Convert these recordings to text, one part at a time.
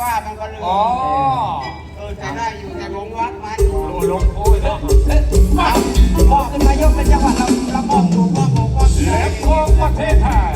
ว่ามันก็ลืมอ๋อเออจะได้อยู่แต่หลงรักมันโอ้ลงโอ้ยเนาะเอาบอกขึ้นมายกเป็นจังหวะเราเรามองดูมองดูมองแหลมโค้งประเทศไทย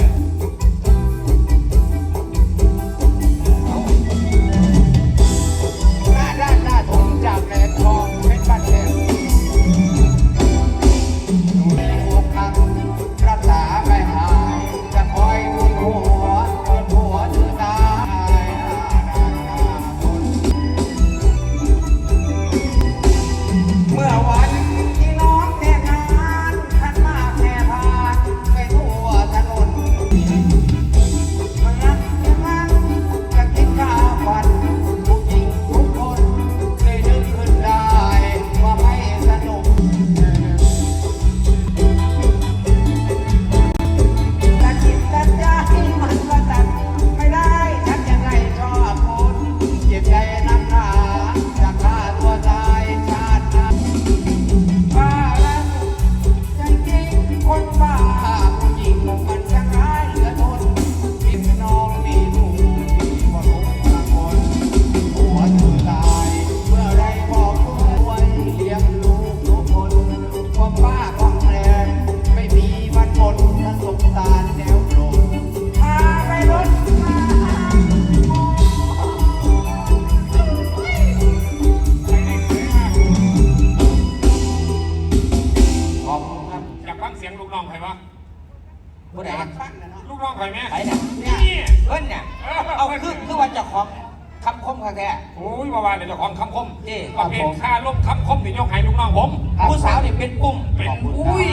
ของคำคมนี่ประเภทค่าล้มคำคมที่ยกให้ลูกน้องผมผู้สาวนี่เป็นปุ่มเป็นอุ้ย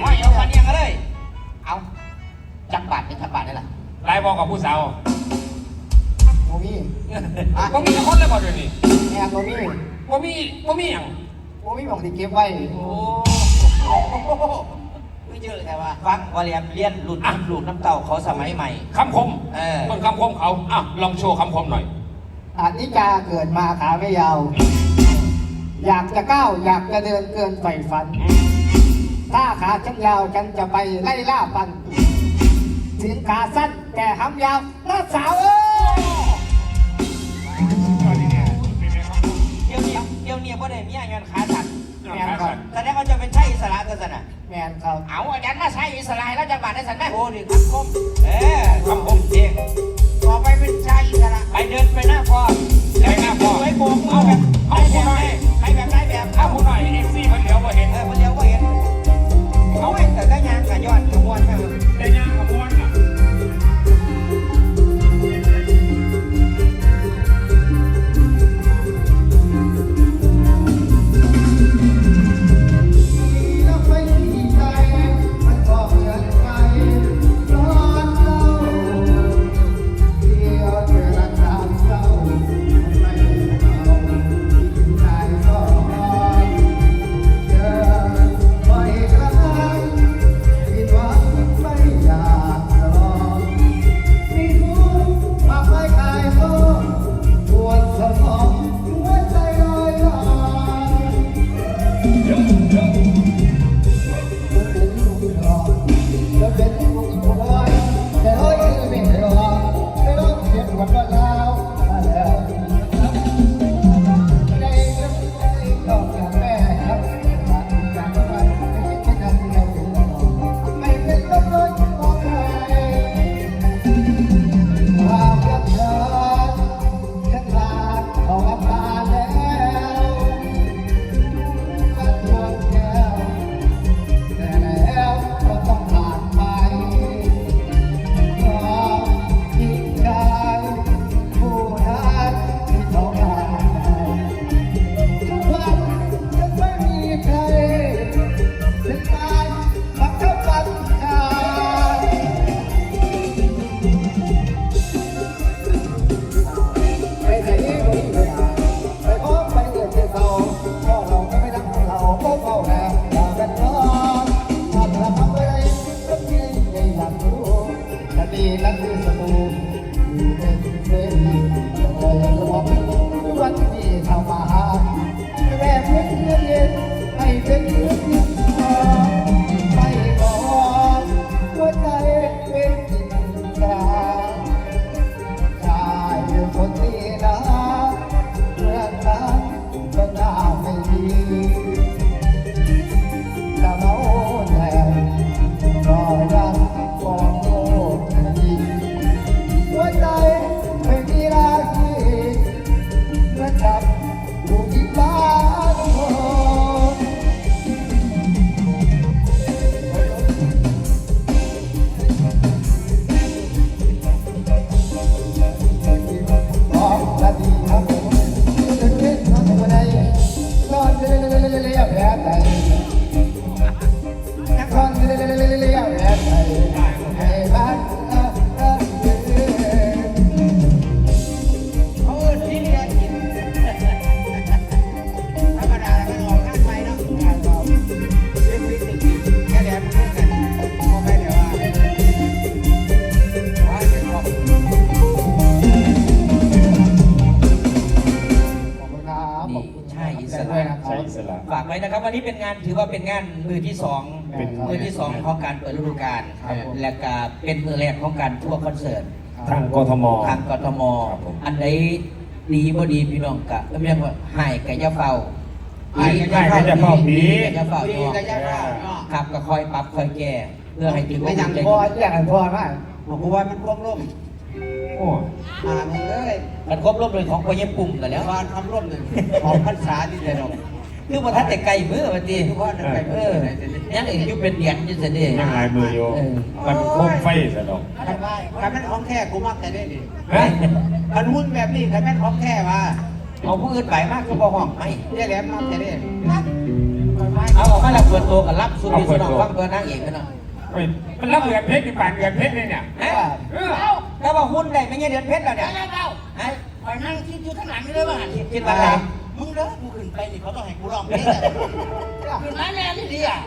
ไม่เอาคันยังกันเลยเอาจักบาทเป็นจักบาทได้ล่ะไล่บอกกับผู้สาวโมมี่ว่ามีคนเลยบอกเดี๋ยวนี้แม่โมมี่ว่ามีว่ามีอย่างโมมี่บอกที่เก็บไว้โอ้ไม่เจอแต่ว่าฟังวาเรียนเรียนหลุดหลุดน้ำเต่าเขาสมัยใหม่คำคมเออต้นคำคมเขาอะลองโชว์คำคมหน่อย อานิกาเกิดมาขาไม่ยาว อยากจะก้าวอยากจะเดินเกินใฝ่ฝัน ถ้าขาฉันยาวฉันจะไปไล่ล่าปัน ถึงขาสั้นแต่หำยาวน้าสาวเอ้ยเดี๋ยวนี้เดี๋ยวนี้บ่ได้เมียเงินขาสั่นแม่ครับแสดงว่าจะเป็นชายอิสระกันสินะแมนครับเอาอาจารย์มาใช้อิสระแล้วจักบาทได้สันไหมโอ้ดิคำคมเออคำคมเอง นั้นคือสมุนอยู่เป็นเพื่อนคอยระบวันที่ทำมาหาแม่เพื่อนเย็นให้เป็นเพื่อน เป็นงานถือว่าเป็นงานมือที่สองเป็นมือที่สองของการเปิดฤดูกาลและก็เป็นมือแรกของการทัวร์คอนเสิร์ต ทางกทม ทางกทม ครับผม อันใดดีบ่ดีพี่น้องกะก็เรียกว่าหายกะยะเฝ้าหายกะยะเฝ้าดีกะยะเฝ้าดีเนาะก็ยังว่าเนาะครับก็คอยปรับคอยแก้เพื่อให้ถึงไม่ยังใจพออย่างนั้นพอมากบอกว่ามันควบร่มโอ้อ่ามึงเลยมันครบรอบเลยของพอเย็บปุ่มกันแล้แล้วววานคำร่มหนึ่งของพรรษาที่จะลง คือบ่ทันแต่ไกลมือบัดนี้ทุกคนไปเอเอออยังอีกอยู่เป็นเหรียญอยู่ซั่นเด้ยังลายมืออยู่เออมันโคมไฟสะดอกใครไม่ใครแม่นของแท้กูมักแต่ได้ดิฮะมันหุ้นแบบนี้ใครแม่นของแท้มาเอาผู้อื่นไปมากก็บ่ห้องไม่เรียกแหลมมักแต่ได้เอาออกมาแล้วเปิดตัวกันรับสุดที่สุดน้องฟังตัวนางเอกกันเนาะเฮ้ยมันรับเหลือเพชรที่ป่านเกินเพชรเลยเนี่ยฮะเออถ้าว่าหุ้นได้ไม่ใช่เดือนเพชรแล้วเนี่ยเจ้าฮะคอยนั่งคิดอยู่ข้างหลังนี่เลยว่าคิดคิดว่าอะไร มึงเด้อกูขึ้นไปนี่เขาต้องให้กูร้องเพลงอะขึ้นมาแน่นี่ดีอะ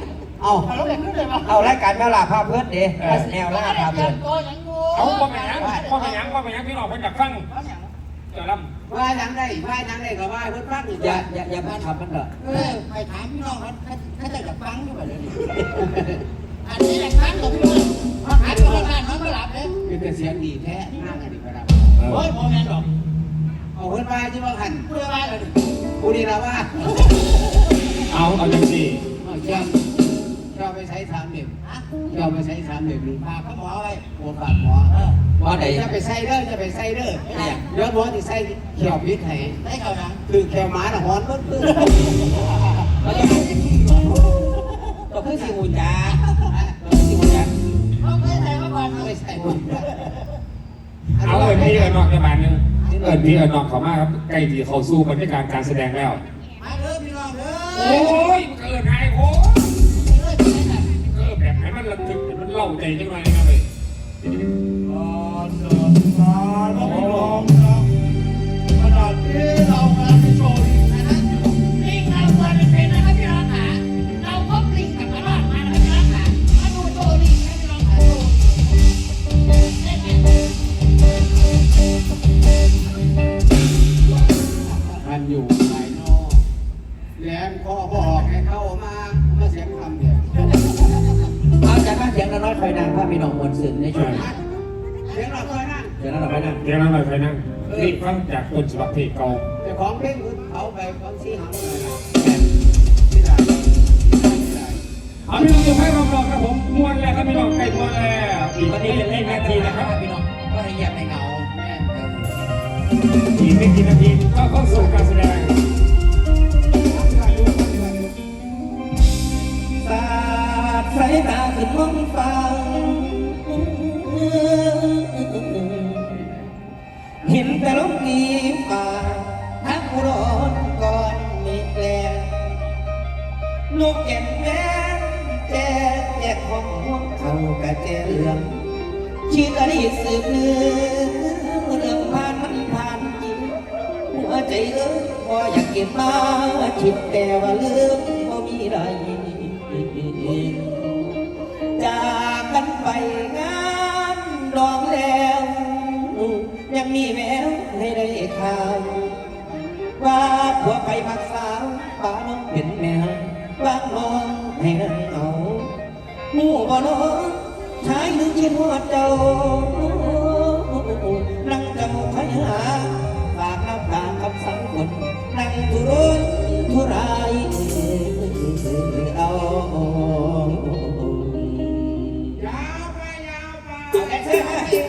เอาเอาแล้วแบบนี้เลยว่าเอารายการแมวลาพาเพื่อนเด้แนวล่าพาเพื่อนตัวอย่างกูเอาพ่อไปยังพ่อไปยังพ่อไปยังพี่น้องเพิ่นอยากฟังเอาอย่างเจ้าลว่ายังได้ว่ายังได้ก็ว่าเพิ่นฟังอยู่อย่าจ้ะอย่าอย่ามาทำมันเถอะเออไปถามพี่น้องเขาเขาจะอยากฟังด้วยเลยอันนี้อยากฟังกับพี่น้องมาหาตัวงานมันไม่หลับเลยเป็นแต่เสียงดีแท้นั่งกันดีกว่าโอ้ยพ่อแม่หรอก เอาเพิ่นมาที่ว่าหันกูเลยว่าเลยกูนี่ละว่าเอาเอาจังสิเอาเจ้าเจ้าไปใช้สามเหลี่ยมฮะเจ้าไปใช้สามเหลี่ยมหรือฝากเขาหมอไว้โอ้ฝากหมอเออว่าไหนจะไปใส่เด้อจะไปใส่เด้อเดี๋ยวหมอที่ใส่เขียวพิษให้ได้เขาหนังคือแค่หมาน่ะหอนเพิ่นเพิ่นก็คือสิอูจ้าก็คือสิอูจ้าเขาไม่ใช่มาก่อนไม่ใช่ำเอาเอิญพี่เอิญนอกจะบานหนึงเอิญพี่เอิญน้องเขามากครับใกล้ที่เขาสู้บรรยากาศการแสดงแล้ว มาเด้อพี่น้องเด้โอ้ยมันเอิญไงโอ้ยเด้อที่ไหนกันเอแบบไหนมันระทึกมันเล่าใจจังเลยนะเว้ยข สียงน้อยๆคอยนางพาพี่น้องมวลซึนในช่วงนี้เสียงเราเคยนั่งเสียงน้อยๆคอยนางเดี๋ยวเราไปนั่งรีบฟังจากต้นฉบับเพลงเก่าแต่ของเพลงคุณเขาไปบางทีหางเลยนะไม่ได้ไม่ได้เอาพี่น้องจะให้รอบๆครับผมม้วนแล้วครับพี่น้องใกล้ม้วนแล้วอีกตอนไม่นี้เป็นกี่เล่นนานาทีทีนะนะคครัรับบพี่น้องก็ให้เงียบให้เหงาอีกไม่กี่นาทีก็เข้าสู่การแสดง อดีสืบเนื้อเรื่องผ่านมันผ่านจริงหัวใจเอ้ยพออยากเก็บมาคิดแต่ว่าลืมบ่มีไรจากกันไปงานดองแล้ว ยังมีแววให้ได้ข่าวว่าผัวไปมักสาวป้าน้องเป็นแมวบางน้องให้นั่งเอาหมู่บ่น้อง ชายหนึ่งคิดหัวเจ้านั่งเจ้าคอยหาฝากน้ำตากับสังคนนั่งทุรนทุรายเอายาวไปยาวไป